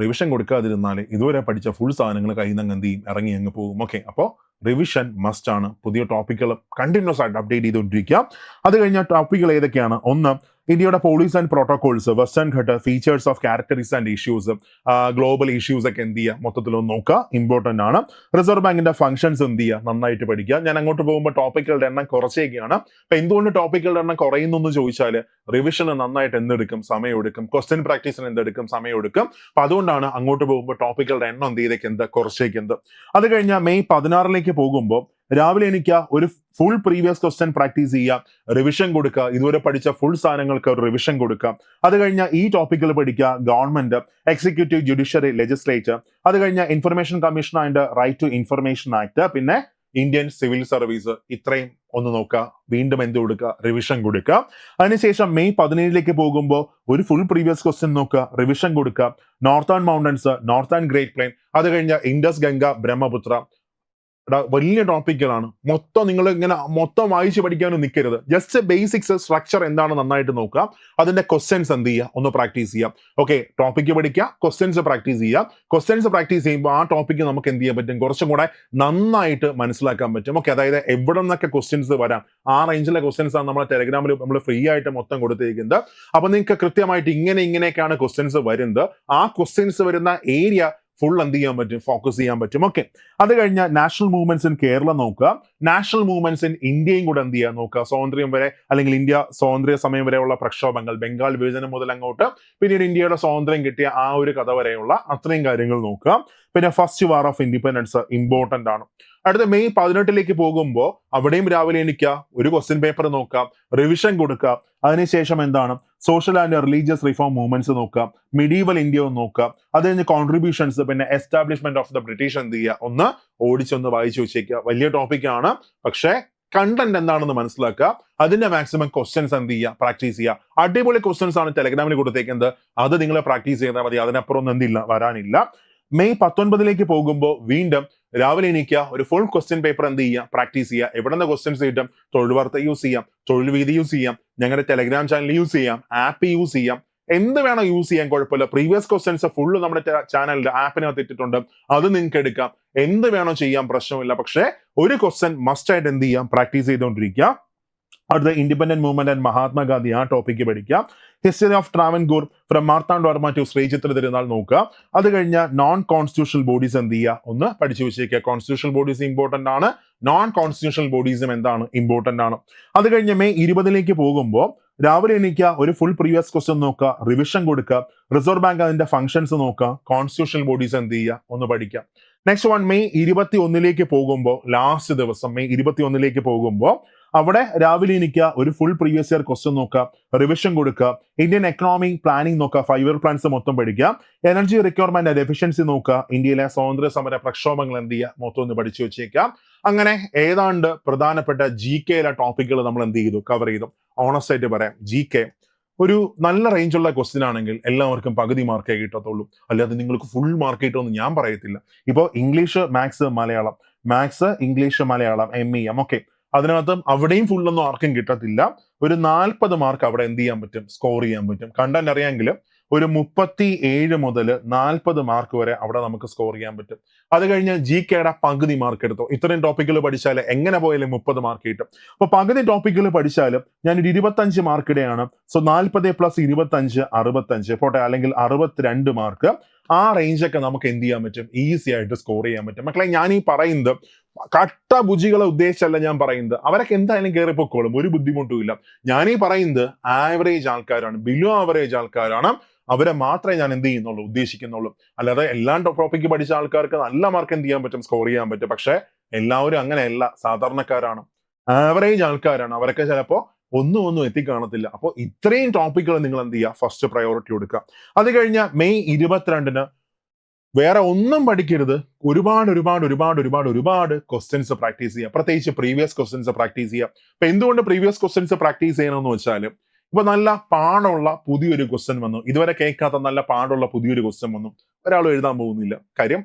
റിവിഷൻ കൊടുക്കാതിരുന്നാൽ ഇതുവരെ പഠിച്ച ഫുൾ സാധനങ്ങൾ കയ്യിൽ നിന്ന് എന്ത് ചെയ്യും? ഇറങ്ങി അങ്ങ് പോകും. ഓക്കെ അപ്പോൾ റിവിഷൻ മസ്റ്റ് ആണ്. പുതിയ ടോപ്പിക്കുകൾ കണ്ടിന്യൂസ് ആയിട്ട് അപ്ഡേറ്റ് ചെയ്തുകൊണ്ടിരിക്കുക അത് കഴിഞ്ഞ ടോപ്പിക്കുകൾ ഏതൊക്കെയാണ്? ഒന്ന് ഇന്ത്യയുടെ policies and protocols Western Ghat features of characteristics and issues global issues ഒക്കെ എന്ത് ചെയ്യുക മൊത്തത്തിൽ ഒന്ന് നോക്കുക. ഇമ്പോർട്ടന്റ് ആണ്. റിസർവ് ബാങ്കിന്റെ ഫംഗ്ഷൻസ് എന്ത് ചെയ്യുക? നന്നായിട്ട് പഠിക്കുക. ഞാൻ അങ്ങോട്ട് പോകുമ്പോൾ ടോപ്പിക്കുകളുടെ എണ്ണം കുറച്ചേക്കാണ്. അപ്പൊ എന്തുകൊണ്ട് ടോപ്പിക്കുകളുടെ എണ്ണം കുറയുന്നു എന്ന് ചോദിച്ചാൽ റിവിഷന് നന്നായിട്ട് എന്തെടുക്കും? സമയമെടുക്കും ക്വസ്റ്റ്യൻ പ്രാക്ടീസിന് എന്തെടുക്കും? സമയമെടുക്കും അപ്പൊ അതുകൊണ്ടാണ് അങ്ങോട്ട് പോകുമ്പോൾ ടോപ്പിക്കുകളുടെ എണ്ണം എന്ത് ചെയ്തേക്ക് എന്ത് കുറച്ചേക്ക് അത് കഴിഞ്ഞാൽ മെയ് പതിനാറിലേക്ക് പോകുമ്പോൾ രാവിലെ എനിക്ക് ഒരു ഫുൾ പ്രീവിയസ് ക്വസ്റ്റ്യൻ പ്രാക്ടീസ് ചെയ്യുക റിവിഷൻ കൊടുക്കുക ഇതുവരെ പഠിച്ച ഫുൾ സാധനങ്ങൾക്ക് ഒരു റിവിഷൻ കൊടുക്കുക. അത് കഴിഞ്ഞ ഈ ടോപ്പിക്കിൽ പഠിക്കുക ഗവൺമെന്റ് എക്സിക്യൂട്ടീവ് ജുഡീഷ്യറി ലെജിസ്ലേച്ചർ അത് കഴിഞ്ഞ information commission and right to information act പിന്നെ ഇന്ത്യൻ സിവിൽ സർവീസ് ഇത്രയും ഒന്ന് നോക്കുക വീണ്ടും എന്ത് കൊടുക്കുക റിവിഷൻ കൊടുക്കുക അതിനുശേഷം മെയ് പതിനേഴിലേക്ക് പോകുമ്പോൾ ഒരു ഫുൾ പ്രീവിയസ് ക്വസ്റ്റ്യൻ നോക്കുക റിവിഷൻ കൊടുക്കുക northern mountains northern great plain അത് കഴിഞ്ഞ ഇൻഡസ് ഗംഗ ബ്രഹ്മപുത്ര വലിയ ടോപ്പിക്കുകളാണ്. മൊത്തം നിങ്ങൾ ഇങ്ങനെ മൊത്തം വായിച്ച് പഠിക്കാനും നിൽക്കരുത് ജസ്റ്റ് ബേസിക്സ് സ്ട്രക്ചർ എന്താണ് നന്നായിട്ട് നോക്കുക. അതിന്റെ ക്വസ്റ്റ്യൻസ് എന്ത് ചെയ്യുക? ഒന്ന് പ്രാക്ടീസ് ചെയ്യാം ഓക്കെ ടോപ്പിക്ക് പഠിക്കുക ക്വസ്റ്റ്യൻസ് പ്രാക്ടീസ് ചെയ്യുക. ക്വസ്റ്റ്യൻസ് പ്രാക്ടീസ് ചെയ്യുമ്പോൾ ആ ടോപ്പിക്ക് നമുക്ക് എന്ത് ചെയ്യാൻ പറ്റും? കുറച്ചും കൂടെ നന്നായിട്ട് മനസ്സിലാക്കാൻ പറ്റും. ഓക്കെ അതായത് എവിടെ നിന്നൊക്കെ ക്വസ്റ്റ്യൻസ് വരാം? ആ റേഞ്ചിലെ ക്വസ്റ്റ്യൻസ് ആണ് നമ്മളെ ടെലഗ്രാമിൽ നമ്മൾ ഫ്രീ ആയിട്ട് മൊത്തം കൊടുത്തിരിക്കുന്നത്. അപ്പൊ നിങ്ങൾക്ക് കൃത്യമായിട്ട് ഇങ്ങനെ ഇങ്ങനെയൊക്കെയാണ് ക്വസ്റ്റ്യൻസ് വരുന്നത്. ആ ക്വസ്റ്റ്യൻസ് വരുന്ന ഏരിയ ഫുൾ എന്ത് ചെയ്യാൻ പറ്റും? ഫോക്കസ് ചെയ്യാൻ പറ്റും. ഓക്കെ അത് കഴിഞ്ഞാൽ നാഷണൽ മൂവ്മെന്റ്സ് ഇൻ കേരളം നോക്കുക. നാഷണൽ മൂവ്മെന്റ്സ് ഇൻ ഇന്ത്യയും കൂടെ എന്ത് ചെയ്യുക നോക്കുക? സ്വാതന്ത്ര്യം വരെ അല്ലെങ്കിൽ ഇന്ത്യ സ്വാതന്ത്ര്യ സമയം വരെയുള്ള പ്രക്ഷോഭങ്ങൾ ബംഗാൾ വിഭജനം മുതൽ അങ്ങോട്ട് പിന്നീട് ഇന്ത്യയുടെ സ്വാതന്ത്ര്യം കിട്ടിയ ആ ഒരു കഥ വരെയുള്ള അത്രയും കാര്യങ്ങൾ നോക്കുക. പിന്നെ first war of independence important ആണ്. അടുത്ത മെയ് പതിനെട്ടിലേക്ക് പോകുമ്പോൾ അവിടെയും രാവിലെ എണിക്കുക ഒരു ക്വസ്റ്റ്യൻ പേപ്പർ നോക്കാം റിവിഷൻ കൊടുക്കുക. അതിനുശേഷം എന്താണ്? Social and religious reform movements നോക്കുക മിഡീവൽ ഇന്ത്യ ഒന്ന് നോക്കുക അത് കഴിഞ്ഞ് കോൺട്രിബ്യൂഷൻസ് പിന്നെ എസ്റ്റാബ്ലിഷ്മെന്റ് ഓഫ് ദ ബ്രിട്ടീഷ് എന്ത് ചെയ്യുക ഒന്ന് ഓടിച്ചൊന്ന് വായിച്ചു വെച്ചേക്കുക വലിയ ടോപ്പിക്കാണ് പക്ഷേ കണ്ടന്റ് എന്താണെന്ന് മനസ്സിലാക്കുക അതിന്റെ മാക്സിമം ക്വസ്റ്റ്യൻസ് എന്ത് ചെയ്യുക പ്രാക്ടീസ് ചെയ്യുക അടിപൊളി ക്വസ്റ്റ്യൻസ് ആണ് ടെലഗ്രാമിൽ കൊടുത്തേക്കുന്നത്. അത് നിങ്ങൾ പ്രാക്ടീസ് ചെയ്താൽ മതി. അതിനപ്പുറം ഒന്നും എന്തില്ല? വരാനില്ല. മെയ് പത്തൊൻപതിലേക്ക് പോകുമ്പോൾ വീണ്ടും രാവിലെ എണീക്കുക ഒരു ഫുൾ ക്വസ്റ്റ്യൻ പേപ്പർ എന്ത് ചെയ്യുക പ്രാക്ടീസ് ചെയ്യുക എവിടെ നിന്ന് ക്വസ്റ്റ്യൻസ് കിട്ടും? തൊഴിൽ വാർത്ത യൂസ് ചെയ്യാം. തൊഴിൽ വീതി യൂസ് ചെയ്യാം. ഞങ്ങളുടെ ടെലഗ്രാം ചാനൽ യൂസ് ചെയ്യാം. ആപ്പ് യൂസ് ചെയ്യാം. എന്ത് വേണം യൂസ് ചെയ്യാൻ കുഴപ്പമില്ല. പ്രീവിയസ് ക്വസ്റ്റ്യൻസ് ഫുള്ള് നമ്മുടെ ചാനലിന്റെ ആപ്പിനകത്ത് ഇട്ടിട്ടുണ്ട്. അത് നിങ്ങൾക്ക് എടുക്കാം. എന്ത് വേണോ ചെയ്യാൻ പ്രശ്നമില്ല. പക്ഷേ ഒരു ക്വസ്റ്റ്യൻ മസ്റ്റ് ആയിട്ട് എന്ത് ചെയ്യാം? പ്രാക്ടീസ് ചെയ്തുകൊണ്ടിരിക്കുക. അടുത്ത ഇൻഡിപെൻഡന്റ് മൂവ്മെന്റ് ആൻഡ് മഹാത്മാഗാന്ധി ആ ടോപ്പിക്ക് പഠിക്കാം. History of Travancore from Marthand Varma to Sree Chithira Thirunal നോക്കുക. അത് കഴിഞ്ഞ നോൺ കോൺസ്റ്റിറ്റ്യൂഷണൽ ബോഡീസ് എന്ത് ചെയ്യുക? ഒന്ന് പഠിച്ചു വെച്ചേക്കുക. കോൺസ്റ്റിറ്റ്യൂഷണൽ ബോഡീസ് ഇമ്പോർട്ടന്റ് ആണ്. നോൺ കോൺസ്റ്റിറ്റ്യൂഷണൽ ബോഡീസും എന്താണ്? ഇമ്പോർട്ടന്റ് ആണ്. അത് കഴിഞ്ഞ് മെയ് ഇരുപതിലേക്ക് പോകുമ്പോൾ രാവിലെ എണീക്കുക ഒരു ഫുൾ പ്രീവിയസ് ക്വസ്റ്റ്യൻ നോക്കുക റിവിഷൻ കൊടുക്കുക റിസർവ് ബാങ്ക് അതിന്റെ ഫംഗ്ഷൻസ് നോക്കുക കോൺസ്റ്റിറ്റ്യൂഷണൽ ബോഡീസ് എന്ത് ചെയ്യുക? ഒന്ന് പഠിക്കുക നെക്സ്റ്റ് വൺ മെയ് ഇരുപത്തി ഒന്നിലേക്ക് പോകുമ്പോൾ ലാസ്റ്റ് ദിവസം മെയ് ഇരുപത്തി ഒന്നിലേക്ക് പോകുമ്പോൾ അവിടെ രാവിലെ എണീക്കുക ഒരു ഫുൾ പ്രീവിയസ് ഇയർ ക്വസ്റ്റ്യൻ നോക്കുക റിവിഷൻ കൊടുക്കുക ഇന്ത്യൻ എക്കണോമി പ്ലാനിംഗ് നോക്കുക ഫൈവ് ഇയർ പ്ലാൻസ് മൊത്തം പഠിക്കുക എനർജി റിക്വയർമെന്റ് ആൻഡ് എഫിഷ്യൻസി നോക്കുക ഇന്ത്യയിലെ സ്വാതന്ത്ര്യ സമര പ്രക്ഷോഭങ്ങൾ എന്ത് ചെയ്യുക മൊത്തം ഒന്ന് പഠിച്ചു വെച്ചേക്കാം. അങ്ങനെ ഏതാണ്ട് പ്രധാനപ്പെട്ട ജി കെയിലെ ടോപ്പിക്കുകൾ നമ്മൾ എന്ത് ചെയ്തു കവർ ചെയ്തു. ഓണസ്റ്റ് ആയിട്ട് പറയാം ജി കെ ഒരു നല്ല റേഞ്ചുള്ള ക്വസ്റ്റ്യൻ ആണെങ്കിൽ എല്ലാവർക്കും പകുതി മാർക്കേ കിട്ടത്തുള്ളൂ. അല്ലാതെ നിങ്ങൾക്ക് ഫുൾ മാർക്ക് കിട്ടുമെന്ന് ഞാൻ പറയത്തില്ല. ഇപ്പോൾ English maths Malayalam maths English Malayalam M E M ഒക്കെ അതിനകത്തും അവിടെയും ഫുള്ളൊന്നും ആർക്കും കിട്ടത്തില്ല. ഒരു നാൽപ്പത് മാർക്ക് അവിടെ എന്ത് ചെയ്യാൻ പറ്റും? സ്കോർ ചെയ്യാൻ പറ്റും. കണ്ടന്റ് അറിയാമെങ്കിൽ ഒരു മുപ്പത്തി ഏഴ് മുതൽ നാൽപ്പത് മാർക്ക് വരെ അവിടെ നമുക്ക് സ്കോർ ചെയ്യാൻ പറ്റും. അത് കഴിഞ്ഞ് ജി കെയുടെ പകുതി മാർക്ക് എടുത്തു? ഇത്രയും ടോപ്പിക്കുകൾ പഠിച്ചാൽ എങ്ങനെ പോയാലും മുപ്പത് മാർക്ക് കിട്ടും. അപ്പൊ പകുതി ടോപ്പിക്കുകൾ പഠിച്ചാലും ഞാനൊരു ഇരുപത്തഞ്ച് മാർക്കിടെയാണ് സോ നാൽപ്പത് പ്ലസ് ഇരുപത്തഞ്ച് അറുപത്തഞ്ച് പോട്ടെ? അല്ലെങ്കിൽ അറുപത്തിരണ്ട് മാർക്ക് ആ റേഞ്ചൊക്കെ നമുക്ക് എന്ത് ചെയ്യാൻ പറ്റും? ഈസി ആയിട്ട് സ്കോർ ചെയ്യാൻ പറ്റും. മക്കളെ ഞാൻ ഈ പറയുന്നത് കട്ട ബുജികളെ ഉദ്ദേശിച്ചല്ല ഞാൻ പറയുന്നത്. അവരൊക്കെ എന്തായാലും കയറി പൊക്കോളും ഒരു ബുദ്ധിമുട്ടും ഇല്ല. ഞാനീ പറയുന്നത് ആവറേജ് ആൾക്കാരാണ്. ബിലോ ആവറേജ് ആൾക്കാരാണ്. അവരെ മാത്രമേ ഞാൻ എന്ത് ചെയ്യുന്നുള്ളൂ ഉദ്ദേശിക്കുന്നുള്ളൂ. അല്ലാതെ എല്ലാ ടോപ്പിക്ക് പഠിച്ച ആൾക്കാർക്ക് നല്ല മാർക്ക് എന്ത് ചെയ്യാൻ പറ്റും? സ്കോർ ചെയ്യാൻ പറ്റും. പക്ഷെ എല്ലാവരും അങ്ങനെയല്ല. സാധാരണക്കാരാണ്. ആവറേജ് ആൾക്കാരാണ്. അവരൊക്കെ ചിലപ്പോ ഒന്നും ഒന്നും എത്തിക്കാണത്തില്ല. അപ്പോൾ ഇത്രയും ടോപ്പിക്കുകൾ നിങ്ങൾ എന്ത് ചെയ്യുക ഫസ്റ്റ് പ്രയോറിറ്റി കൊടുക്കുക അത് കഴിഞ്ഞ മെയ് ഇരുപത്തിരണ്ടിന് വേറെ ഒന്നും പഠിക്കരുത്. ഒരുപാട് ഒരുപാട് ഒരുപാട് ഒരുപാട് ഒരുപാട് ക്വസ്റ്റ്യൻസ് പ്രാക്ടീസ് ചെയ്യുക പ്രത്യേകിച്ച് പ്രീവിയസ് ക്വസ്റ്റ്യൻസ് പ്രാക്ടീസ് ചെയ്യുക അപ്പൊ എന്തുകൊണ്ട് പ്രീവിയസ് ക്വസ്റ്റ്യൻസ് പ്രാക്ടീസ് ചെയ്യണമെന്ന് വെച്ചാൽ ഇപ്പൊ നല്ല പാടുള്ള പുതിയൊരു ക്വസ്റ്റ്യൻ വന്നു. ഇതുവരെ കേൾക്കാത്ത നല്ല പാടുള്ള പുതിയൊരു ക്വസ്റ്റ്യൻ വന്നു. ഒരാളും എഴുതാൻ പോകുന്നില്ല. കാര്യം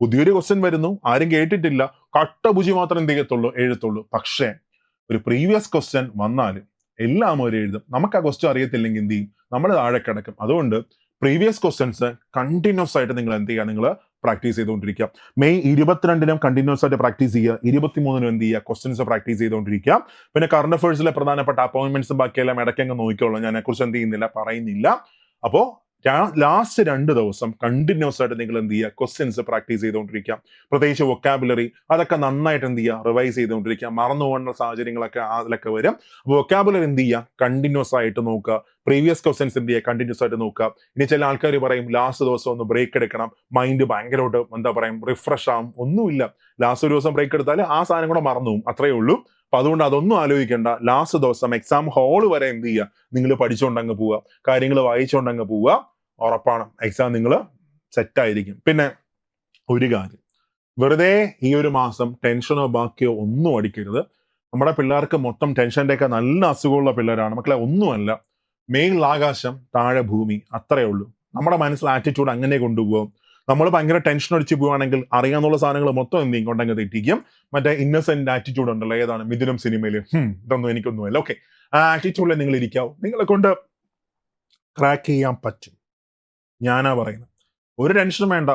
പുതിയൊരു ക്വസ്റ്റ്യൻ വരുന്നു. ആരും കേട്ടിട്ടില്ല. കട്ടഭുജി മാത്രം എന്ത് ചെയ്യത്തുള്ളൂ? എഴുത്തുള്ളൂ പക്ഷേ ഒരു പ്രീവിയസ് ക്വസ്റ്റ്യൻ വന്നാൽ എല്ലാം അവർ എഴുതും. നമുക്ക് ആ ക്വസ്റ്റ്യൻ അറിയത്തില്ലെങ്കിൽ എന്ത് ചെയ്യും? നമ്മൾ താഴെ കിടക്കും. അതുകൊണ്ട് പ്രീവിയസ് ക്വസ്റ്റ്യൻസ് കണ്ടിന്യൂസ് ആയിട്ട് നിങ്ങൾ എന്ത് ചെയ്യുക? നിങ്ങൾ പ്രാക്ടീസ് ചെയ്തുകൊണ്ടിരിക്കുക. മെയ് ഇരുപത്തിരണ്ടിനും കണ്ടിന്യൂസ് ആയിട്ട് പ്രാക്ടീസ് ചെയ്യുക. ഇരുപത്തിമൂന്നിനും എന്ത് ചെയ്യുക? ക്വസ്റ്റ്യൻസ് പ്രാക്ടീസ് ചെയ്തുകൊണ്ടിരിക്കുക. പിന്നെ കറണ്ട് അഫേഴ്സിലെ പ്രധാനപ്പെട്ട അപ്പോയിൻമെന്റ്സും ബാക്കിയെല്ലാം ഇടയ്ക്കങ്ങ് നോക്കിക്കോളൂ. ഞാൻ അതിനെക്കുറിച്ച് എന്ത് ചെയ്യുന്നില്ല പറയുന്നില്ല. അപ്പോൾ ലാസ്റ്റ് രണ്ട് ദിവസം കണ്ടിന്യൂസ് ആയിട്ട് നിങ്ങൾ എന്ത് ചെയ്യുക? ക്വസ്റ്റ്യൻസ് പ്രാക്ടീസ് ചെയ്തുകൊണ്ടിരിക്കുക. പ്രത്യേകിച്ച് വൊക്കാബുലറി അതൊക്കെ നന്നായിട്ട് എന്ത് ചെയ്യുക? റിവൈസ് ചെയ്തുകൊണ്ടിരിക്കുക. മറന്നു പോകുന്ന സാഹചര്യങ്ങളൊക്കെ അതിലൊക്കെ വരും. വൊക്കാബുലറി എന്ത് ചെയ്യുക? കണ്ടിന്യൂസ് ആയിട്ട് നോക്കുക. പ്രീവിയസ് ക്വസ്റ്റ്യൻസ് എന്ത് ചെയ്യുക? കണ്ടിന്യൂസ് ആയിട്ട് നോക്കുക. ഇനി ചില ആൾക്കാർ പറയും ലാസ്റ്റ് ദിവസം ഒന്ന് ബ്രേക്ക് എടുക്കണം. മൈൻഡ് ഭയങ്കരമായിട്ട് എന്താ പറയും? റിഫ്രഷ് ആവും. ഒന്നുമില്ല. ലാസ്റ്റ് ഒരു ദിവസം ബ്രേക്ക് എടുത്താൽ ആ സാധനം കൂടെ മറന്നു പോകും. അത്രയേ ഉള്ളൂ. അപ്പൊ അതുകൊണ്ട് അതൊന്നും ആലോചിക്കേണ്ട. ലാസ്റ്റ് ദിവസം എക്സാം ഹാൾ വരെ എന്ത് ചെയ്യുക? നിങ്ങൾ പഠിച്ചുകൊണ്ടങ്ങ് പോവുക. കാര്യങ്ങൾ വായിച്ചുകൊണ്ടങ്ങ് പോവുക. ഉറപ്പാണ്. എക്സാം നിങ്ങൾ സെറ്റായിരിക്കും പിന്നെ ഒരു കാര്യം. വെറുതെ ഈ ഒരു മാസം ടെൻഷനോ ബാക്കിയോ ഒന്നും അടിക്കരുത്. നമ്മുടെ പിള്ളേർക്ക് മൊത്തം ടെൻഷന്റെ ഒക്കെ നല്ല അസുഖമുള്ള പിള്ളേരാണ്. മക്കളെ ഒന്നുമല്ല. ആകാശം താഴെ ഭൂമി അത്രയേ ഉള്ളൂ. നമ്മുടെ മനസ്സിൽ ആറ്റിറ്റ്യൂഡ് അങ്ങനെ കൊണ്ടുപോകും. നമ്മൾ ഭയങ്കര ടെൻഷൻ അടിച്ച് പോവുകയാണെങ്കിൽ അറിയാന്നുള്ള സാധനങ്ങൾ മൊത്തം എന്ത് ചെയ്യും? തെറ്റിക്കും. മറ്റേ ഇന്നസെന്റ് ആറ്റിറ്റ്യൂഡ് ഉണ്ടല്ലോ. ഏതാണ്? മിഥുനം സിനിമയിൽ ഇതൊന്നും എനിക്കൊന്നുമല്ല. ഓക്കെ ആ ആറ്റിറ്റ്യൂഡിൽ നിങ്ങൾ ഇരിക്കാവും നിങ്ങളെ കൊണ്ട് ക്രാക്ക് ചെയ്യാൻ പറ്റും. ഞാനാ പറയുന്നത്. ഒരു ടെൻഷനും വേണ്ട.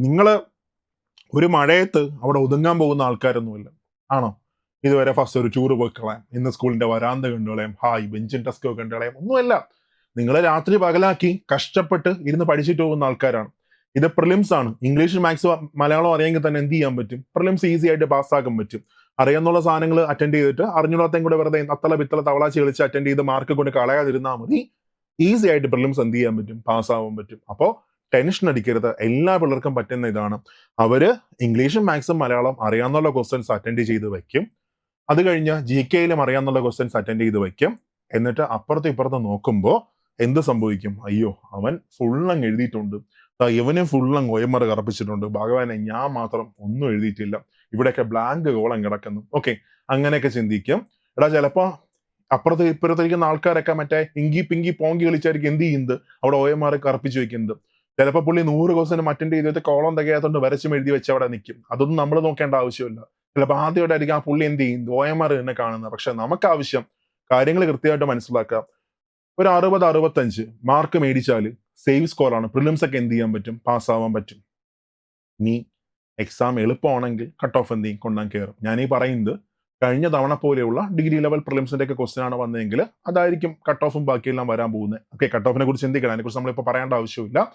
നിങ്ങൾ ഒരു മഴയത്ത് അവിടെ ഒതുങ്ങാൻ പോകുന്ന ആൾക്കാരൊന്നുമില്ല. ആണോ? ഇതുവരെ ഫസ്റ്റ് ഒരു ചൂറ് പോയി കളയാം. ഇന്ന് സ്കൂളിന്റെ വരാന്ത കണ്ടുകളയാം ഹായ് ബെഞ്ചിൻ ടെസ്കോ കണ്ടുകളയാം ഒന്നുമല്ല. നിങ്ങൾ രാത്രി പകലാക്കി കഷ്ടപ്പെട്ട് ഇരുന്ന് പഠിച്ചിട്ട് പോകുന്ന ആൾക്കാരാണ്. ഇത് പ്രിലിംസ് ആണ്. ഇംഗ്ലീഷ് മാത്സ് മലയാളം അറിയാമെങ്കിൽ തന്നെ എന്ത് ചെയ്യാൻ പറ്റും? പ്രിലിംസ് ഈസി ആയിട്ട് പാസ്സാക്കാൻ പറ്റും. അറിയാന്നുള്ള സാധനങ്ങൾ അറ്റൻഡ് ചെയ്തിട്ട് അറിഞ്ഞൂടാത്തയും കൂടെ വെറുതെ അത്തല പിത്തല തവളാച്ചി കളിച്ച് അറ്റൻഡ് ചെയ്ത് മാർക്ക് കൊണ്ട് കളയാതിരുന്നാൽ മതി. ഈസി ആയിട്ട് പ്രിലിംസ് എന്ത് ചെയ്യാൻ പറ്റും? പാസ്സാവാൻ പറ്റും. അപ്പോൾ ടെൻഷൻ അടിക്കരുത്. എല്ലാ പിള്ളേർക്കും പറ്റുന്ന ഇതാണ്. അവർ ഇംഗ്ലീഷും മാത്സും മലയാളം അറിയാമെന്നുള്ള ക്വസ്റ്റ്യൻസ് അറ്റൻഡ് ചെയ്ത് വയ്ക്കും. അത് കഴിഞ്ഞ് ജി കെയിലും അറിയാമെന്നുള്ള ക്വസ്റ്റ്യൻസ് അറ്റൻഡ് ചെയ്ത് വയ്ക്കും. എന്നിട്ട് അപ്പുറത്തും ഇപ്പുറത്തും നോക്കുമ്പോൾ എന്ത് സംഭവിക്കും? അയ്യോ അവൻ ഫുള്ളങ്ങ് എഴുതിയിട്ടുണ്ട്. ഇവനും ഫുള്ളങ്ങ് ഒയമ്മർ കറപ്പിച്ചിട്ടുണ്ട്. ഭഗവാനെ ഞാൻ മാത്രം ഒന്നും എഴുതിയിട്ടില്ല. ഇവിടെയൊക്കെ ബ്ലാങ്ക് കോളം കിടക്കുന്നു. ഓക്കെ അങ്ങനെയൊക്കെ ചിന്തിക്കും. എടാ ചിലപ്പോ അപ്പുറത്ത് ഇപ്പുറത്തിരിക്കുന്ന ആൾക്കാരൊക്കെ മറ്റേ ഇങ്കി പിങ്കി പോങ്കി കളിച്ചായിരിക്കും എന്ത് ചെയ്യുന്നത്? അവിടെ ഓ എം ആർ കറപ്പിച്ച് വെക്കുന്നത്. ചിലപ്പോൾ പുള്ളി നൂറ് ക്വസ്റ്റൻ അറ്റൻഡ് ചെയ്തിട്ട് കോളം തികയാത്തോണ്ട് വരച്ചും എഴുതി വെച്ച് അവിടെ നിൽക്കും. അതൊന്നും നമ്മൾ നോക്കേണ്ട ആവശ്യമില്ല. ചിലപ്പോൾ ആദ്യമായിട്ടായിരിക്കും ആ പുള്ളി എന്ത് ചെയ്യും? ആർ തന്നെ കാണുന്നത്. പക്ഷെ നമുക്ക് ആവശ്യം കാര്യങ്ങൾ കൃത്യമായിട്ട് മനസ്സിലാക്കാം. ഒരു അറുപത് അറുപത്തഞ്ച് മാർക്ക് മേടിച്ചാൽ സേവ് സ്കോറാണ് പ്രിലിംസ് ഒക്കെ എന്ത് ചെയ്യാൻ പറ്റും? പാസ്സാവാൻ പറ്റും. നീ എക്സാം എളുപ്പമാണെങ്കിൽ കട്ട് ഓഫ് എന്ത് ചെയ്യും? കൊണ്ടാൻ കയറും ഞാനീ പറയുന്നത് കഴിഞ്ഞ തവണ പോലെയുള്ള ഡിഗ്രി ലെവൽ പ്രിലിംസിന്റെ ഒക്കെ ക്വസ്റ്റൻ ആണ് വന്നതെങ്കിൽ അതായിരിക്കും കട്ട് ഓഫും ബാക്കിയെല്ലാം വരാൻ പോകുന്നത്. ഓക്കെ കട്ട് ഓഫിനെ കുറിച്ച് ചിന്തിക്കണം അതിനെക്കുറിച്ച് നമ്മളിപ്പോൾ പറയേണ്ട ആവശ്യമില്ല.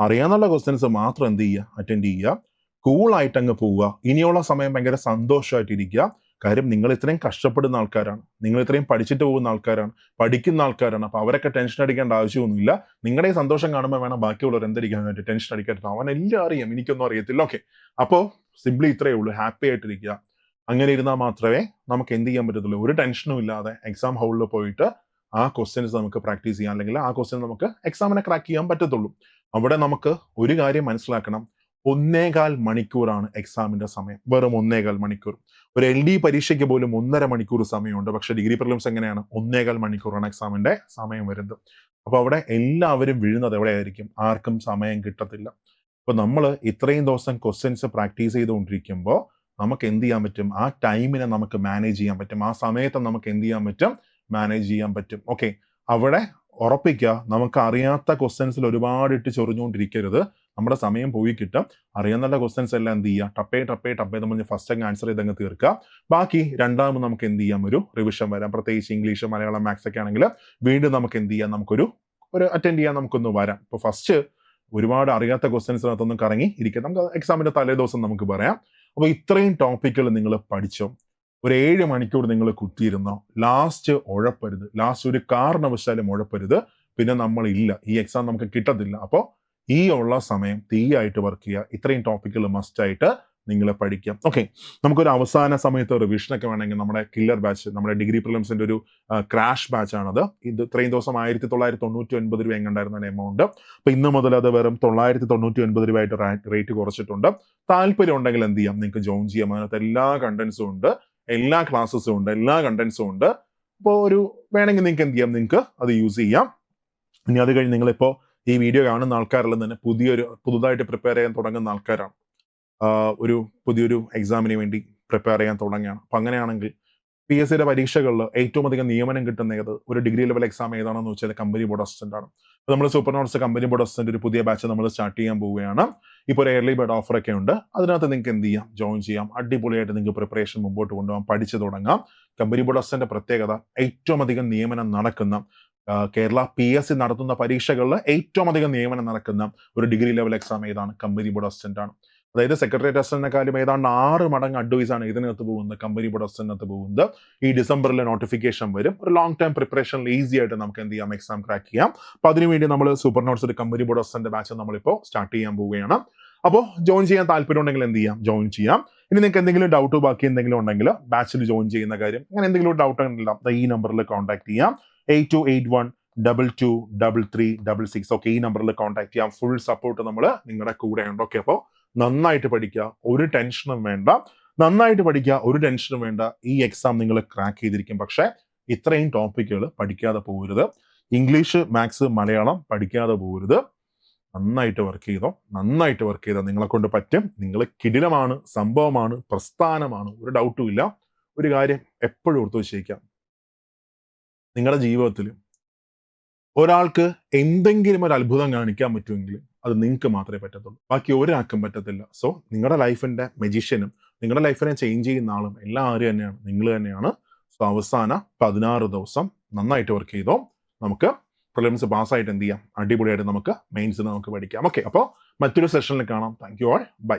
അറിയാന്നുള്ള ക്വസ്റ്റ്യൻസ് മാത്രം എന്ത് ചെയ്യുക? അറ്റൻഡ് ചെയ്യുക. കൂളായിട്ട് അങ്ങ് പോവുക. ഇനിയുള്ള സമയം ഭയങ്കര സന്തോഷമായിട്ടിരിക്കുക കാര്യം നിങ്ങൾ ഇത്രയും കഷ്ടപ്പെടുന്ന ആൾക്കാരാണ്. നിങ്ങൾ ഇത്രയും പഠിച്ചിട്ട് പോകുന്ന ആൾക്കാരാണ്. പഠിക്കുന്ന ആൾക്കാരാണ്. അപ്പൊ അവരൊക്കെ ടെൻഷൻ അടിക്കേണ്ട ആവശ്യമൊന്നുമില്ല. നിങ്ങളുടെ സന്തോഷം കാണുമ്പോൾ വേണം ബാക്കിയുള്ളവർ എന്തരിക്കാനായിട്ട് ടെൻഷൻ അടിക്കരുത് അവനെല്ലാം അറിയാം എനിക്കൊന്നും അറിയത്തില്ല. ഓക്കെ അപ്പോൾ സിംപ്ലി ഇത്രയേ ഉള്ളൂ. ഹാപ്പി ആയിട്ടിരിക്കുക. അങ്ങനെ ഇരുന്നാൽ മാത്രമേ നമുക്ക് എന്ത് ചെയ്യാൻ പറ്റത്തുള്ളൂ? ഒരു ടെൻഷനും ഇല്ലാതെ എക്സാം ഹൗളിൽ പോയിട്ട് ആ ക്വസ്റ്റ്യൻസ് നമുക്ക് പ്രാക്ടീസ് ചെയ്യാം. അല്ലെങ്കിൽ ആ ക്വസ്റ്റ്യൻ നമുക്ക് എക്സാമിനെ ക്രാക്ക് ചെയ്യാൻ പറ്റത്തുള്ളൂ. അവിടെ നമുക്ക് ഒരു കാര്യം മനസ്സിലാക്കണം. ഒന്നേകാൽ മണിക്കൂറാണ് എക്സാമിന്റെ സമയം. വെറും ഒന്നേകാൽ മണിക്കൂർ. ഒരു എൽ ഡി പരീക്ഷയ്ക്ക് പോലും ഒന്നര മണിക്കൂർ സമയമുണ്ട്. പക്ഷേ ഡിഗ്രി പ്രോബ്ലംസ് എങ്ങനെയാണ്? ഒന്നേകാൽ മണിക്കൂറാണ് എക്സാമിന്റെ സമയം വരുന്നത്. അപ്പോൾ അവിടെ എല്ലാവരും വീഴുന്നത് എവിടെയായിരിക്കും? ആർക്കും സമയം കിട്ടത്തില്ല. അപ്പോൾ നമ്മൾ ഇത്രയും ദിവസം ക്വസ്റ്റ്യൻസ് പ്രാക്ടീസ് ചെയ്തുകൊണ്ടിരിക്കുമ്പോൾ നമുക്ക് എന്ത് ചെയ്യാൻ പറ്റും? ആ ടൈമിനെ നമുക്ക് മാനേജ് ചെയ്യാൻ പറ്റും. ആ സമയത്ത് നമുക്ക് എന്ത് ചെയ്യാൻ പറ്റും? മാനേജ് ചെയ്യാൻ പറ്റും. ഓക്കെ. അവിടെ ഉറപ്പിക്കുക. നമുക്ക് അറിയാത്ത ക്വസ്റ്റ്യൻസിൽ ഒരുപാട് ഇട്ട് ചൊറിഞ്ഞുകൊണ്ടിരിക്കരുത്. നമ്മുടെ സമയം പോയി കിട്ടും. അറിയാവുന്ന ക്വസ്റ്റ്യൻസ് എല്ലാം എന്ത് ചെയ്യുക? ടപ്പേ ടപ്പേ ടപ്പേ എന്ന് പറഞ്ഞ് ഫസ്റ്റ് അങ്ങ് ആൻസർ ചെയ്തങ്ങ് തീർക്കുക. ബാക്കി രണ്ടാമത് നമുക്ക് എന്ത് ചെയ്യാം? ഒരു റിവിഷൻ വരാം. പ്രത്യേകിച്ച് ഇംഗ്ലീഷ് മലയാളം മാത്സ് ഒക്കെ ആണെങ്കിൽ വീണ്ടും നമുക്ക് എന്ത് ചെയ്യാം? നമുക്കൊരു ഒരു അറ്റൻഡ് ചെയ്യാൻ നമുക്കൊന്ന് വരാം. ഇപ്പോൾ ഫസ്റ്റ് ഒരുപാട് അറിയാത്ത ക്വസ്റ്റ്യൻസിനകത്തൊന്നും കറങ്ങി ഇരിക്കുക നമുക്ക് എക്സാമിന്റെ തലേ ദിവസം നമുക്ക് പറയാം. അപ്പോൾ ഇത്രയും ടോപ്പിക്കുകൾ നിങ്ങൾ പഠിച്ചോ? ഒരു ഏഴ് മണിക്കൂർ നിങ്ങൾ കുത്തിയിരുന്നോ? ലാസ്റ്റ് ഉഴപ്പരുത്. ലാസ്റ്റ് ഒരു കാരണവശാലും ഉഴപ്പരുത്. പിന്നെ നമ്മൾ ഇല്ല ഈ എക്സാം നമുക്ക് കിട്ടത്തില്ല. അപ്പോൾ ഈ ഉള്ള സമയം തീയായിട്ട് വർക്ക് ചെയ്യുക. ഇത്രയും ടോപ്പിക്കുകൾ മസ്റ്റായിട്ട് നിങ്ങൾ പഠിക്കാം. ഓക്കെ നമുക്കൊരു അവസാന സമയത്ത് റിവിഷനൊക്കെ വേണമെങ്കിൽ നമ്മുടെ കില്ലർ ബാച്ച് നമ്മുടെ ഡിഗ്രി പ്രിലിംസിന്റെ ഒരു ക്രാഷ് ബാച്ച് ആണത്. ഇത് ഇത്രയും ദിവസം ആയിരത്തി തൊള്ളായിരത്തി തൊണ്ണൂറ്റി ഒൻപത് രൂപ എങ്ങണ്ടായിരുന്ന എമൗണ്ട് അപ്പൊ ഇന്ന് മുതൽ അത് വെറും തൊള്ളായിരത്തി തൊണ്ണൂറ്റി ഒൻപത് രൂപയായിട്ട് റേറ്റ് കുറച്ചിട്ടുണ്ട്. താല്പര്യം ഉണ്ടെങ്കിൽ എന്ത് ചെയ്യാം? നിങ്ങൾക്ക് ജോയിൻ ചെയ്യാം. അതിനകത്ത് എല്ലാ കണ്ടൻസും ഉണ്ട്. എല്ലാ ക്ലാസ്സസും ഉണ്ട്. എല്ലാ കണ്ടൻസും ഉണ്ട്. അപ്പോൾ ഒരു വേണമെങ്കിൽ നിങ്ങൾക്ക് എന്ത് ചെയ്യാം? നിങ്ങൾക്ക് അത് യൂസ് ചെയ്യാം. ഇനി അത് കഴിഞ്ഞ് നിങ്ങളിപ്പോൾ ഈ വീഡിയോ കാണുന്ന ആൾക്കാരെല്ലാം തന്നെ പുതിയൊരു പുതുതായിട്ട് പ്രിപ്പയർ ചെയ്യാൻ തുടങ്ങുന്ന ആൾക്കാരാണ്. ഒരു പുതിയൊരു എക്സാമിന് വേണ്ടി പ്രിപ്പയർ ചെയ്യാൻ തുടങ്ങുകയാണ്. അപ്പം അങ്ങനെയാണെങ്കിൽ പി എസ് സിയുടെ പരീക്ഷകളിൽ ഏറ്റവും അധികം നിയമനം കിട്ടുന്ന ഏത്? ഒരു ഡിഗ്രി ലെവൽ എക്സാം ഏതാണെന്ന് വെച്ചാൽ കമ്പനി ബോർഡ് അസിസ്റ്റന്റ് ആണ്. അപ്പോൾ നമ്മൾ super notes company board assistant ഒരു പുതിയ ബാച്ച് നമ്മൾ സ്റ്റാർട്ട് ചെയ്യാൻ പോവുകയാണ്. ഇപ്പോൾ ഒരു എയർലി ബേർഡ് ഓഫർ ഒക്കെ ഉണ്ട്. അതിനകത്ത് നിങ്ങൾക്ക് എന്ത് ചെയ്യാം? ജോയിൻ ചെയ്യാം. അടിപൊളിയായിട്ട് നിങ്ങൾക്ക് പ്രിപ്പറേഷൻ മുമ്പോട്ട് കൊണ്ടുപോകാം. പഠിച്ചു തുടങ്ങാം. കമ്പനി ബോർഡ് അസിസ്റ്റന്റ് പ്രത്യേകത ഏറ്റവും അധികം നിയമനം നടക്കുന്ന കേരള പി എസ് സി നടത്തുന്ന പരീക്ഷകളിൽ ഏറ്റവും അധികം നിയമനം നടക്കുന്ന ഒരു ഡിഗ്രി ലെവൽ എക്സാം ഏതാണ്? കമ്പനി ബോർഡ് അസിസ്റ്റന്റ് ആണ്. അതായത് സെക്രട്ടേറിയറ്റ് അസിസ്റ്റന്റിനെക്കാളും ഏതാണ്ട് ആറ് മടങ്ങ് അഡ്വൈസ് ആണ് ഇതിനകത്ത് പോകുന്നത്. കമ്പനി ബോർഡ് അസിസ്റ്റന്റിനകത്ത് പോകുന്നത്. ഈ ഡിസംബറിൽ നോട്ടിഫിക്കേഷൻ വരും. ഒരു ലോങ് ടൈം പ്രിപ്പറേഷനിൽ ഈസി ആയിട്ട് നമുക്ക് എന്ത് ചെയ്യാം? എക്സാം ക്രാക്ക് ചെയ്യാം. അപ്പൊ അതിനുവേണ്ടി നമ്മൾ സൂപ്പർ നോട്ട്സ് ഒരു കമ്പനി ബോർഡ് അസിസ്റ്റന്റ് ബാച്ച് നമ്മളിപ്പോൾ സ്റ്റാർട്ട് ചെയ്യാൻ പോവുകയാണ്. അപ്പോൾ ജോയിൻ ചെയ്യാൻ താല്പര്യം ഉണ്ടെങ്കിൽ എന്ത് ചെയ്യാം? ജോയിൻ ചെയ്യാം. ഇനി നിങ്ങൾക്ക് എന്തെങ്കിലും ഡൗട്ട് ബാക്കി എന്തെങ്കിലും ഉണ്ടെങ്കിൽ ബാച്ചിൽ ജോയിൻ ചെയ്യുന്ന കാര്യം അങ്ങനെ എന്തെങ്കിലും ഡൗട്ട് ഉണ്ടെങ്കിൽ ഈ നമ്പറിൽ കോൺടാക്ട് ചെയ്യാം eight two eight one double two double three double six okay ഈ നമ്പറിൽ കോൺടാക്ട് ചെയ്യാം. ഫുൾ സപ്പോർട്ട് നമ്മൾ നിങ്ങളുടെ ഉണ്ട് ഓക്കെ അപ്പോൾ നന്നായിട്ട് പഠിക്കുക ഒരു ടെൻഷനും വേണ്ട. നന്നായിട്ട് പഠിക്കുക ഒരു ടെൻഷനും വേണ്ട. ഈ എക്സാം നിങ്ങൾ ക്രാക്ക് ചെയ്തിരിക്കും. പക്ഷേ ഇത്രയും ടോപ്പിക്കുകൾ പഠിക്കാതെ പോകരുത്. ഇംഗ്ലീഷ് മാത്സ് മലയാളം പഠിക്കാതെ പോകരുത്. നന്നായിട്ട് വർക്ക് ചെയ്തോ നന്നായിട്ട് വർക്ക് ചെയ്തോ നിങ്ങളെ കൊണ്ട് പറ്റും. നിങ്ങൾ കിടിലമാണ് സംഭവമാണ് പ്രസ്ഥാനമാണ്. ഒരു ഡൗട്ടും ഇല്ല. ഒരു കാര്യം എപ്പോഴും ഓർത്തു വെച്ചേക്കാം നിങ്ങളുടെ ജീവിതത്തിൽ ഒരാൾക്ക് എന്തെങ്കിലും ഒരു അത്ഭുതം കാണിക്കാൻ പറ്റുമെങ്കിൽ അത് നിങ്ങൾക്ക് മാത്രമേ പറ്റത്തുള്ളൂ. ബാക്കി ഒരാൾക്കും പറ്റത്തില്ല. സോ നിങ്ങളുടെ ലൈഫിന്റെ മെജീഷ്യനും നിങ്ങളുടെ ലൈഫിനെ ചേഞ്ച് ചെയ്യുന്ന ആളും എല്ലാവരും തന്നെയാണ്. നിങ്ങൾ തന്നെയാണ്. സോ അവസാന പതിനാറ് ദിവസം നന്നായിട്ട് വർക്ക് ചെയ്തോ. നമുക്ക് പ്രിലിംസ് പാസ്സായിട്ട് എന്ത് ചെയ്യാം? അടിപൊളിയായിട്ട് നമുക്ക് മെയിൻസ് നമുക്ക് പഠിക്കാം. ഓക്കെ അപ്പോൾ മറ്റൊരു സെഷനിൽ കാണാം. Thank you all by